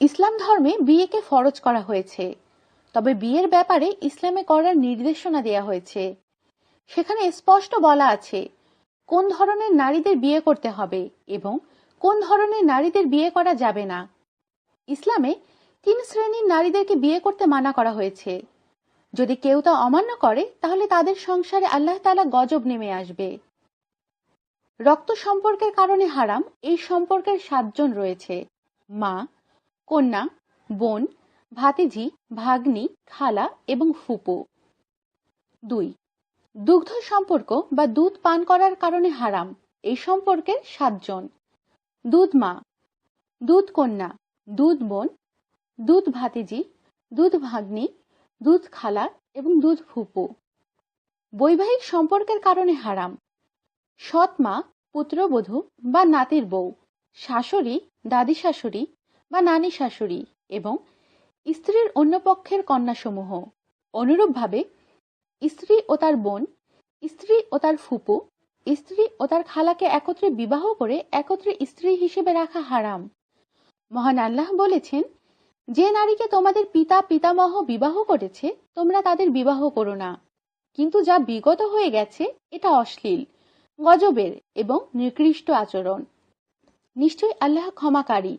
ইসলাম ধর্মে বিয়েকে ফরজ করা হয়েছে, তবে বিয়ের ব্যাপারে ইসলামে করার নির্দেশনা দেয়া হয়েছে। সেখানে স্পষ্ট বলা আছে, কোন ধরনের নারীদের বিয়ে করতে হবে এবং কোন ধরনের নারীদের বিয়ে করা যাবে না। ইসলামে তিন শ্রেণির নারীদেরকে বিয়ে করতে মানা করা হয়েছে। যদি কেউ তা অমান্য করে, তাহলে তাদের সংসারে আল্লাহ তাআলা গজব নেমে আসবে। রক্ত সম্পর্কের কারণে হারাম এই সম্পর্কের সাতজন রয়েছে, মা কন্যা, বোন, ভাতিজি, ভাগ্নি, খালা এবং ফুপু। দুই, দুগ্ধ সম্পর্ক বা দুধ পান করার কারণে হারাম। এই সম্পর্কের সাতজন। দুধ মা, দুধ কন্যা, দুধ বোন, দুধ ভাতিজি, দুধ ভাগ্নি, দুধ খালা এবং দুধ ফুপু। বৈবাহিক সম্পর্কের কারণে হারাম। সৎ মা, পুত্রবধূ বা নাতির বউ, শাশুড়ি, দাদি শাশুড়ি বা নানি শাশুড়ি এবং স্ত্রীর অন্য পক্ষের কন্যাসমূহ। অনুরূপভাবে, স্ত্রী ও তার বোন, স্ত্রী ও তার ফুপু, স্ত্রী ও তার খালাকে একত্রে বিবাহ করে একত্রে স্ত্রী হিসেবে রাখা হারাম। মহান আল্লাহ বলেছেন, যে নারীকে তোমাদের পিতা পিতামহ বিবাহ করেছে, তোমরা তাদের বিবাহ করো না। কিন্তু যা বিগত হয়ে গেছে, এটা অশ্লীল, গজবের এবং নিকৃষ্ট আচরণ। নিশ্চয়ই আল্লাহ ক্ষমাকারী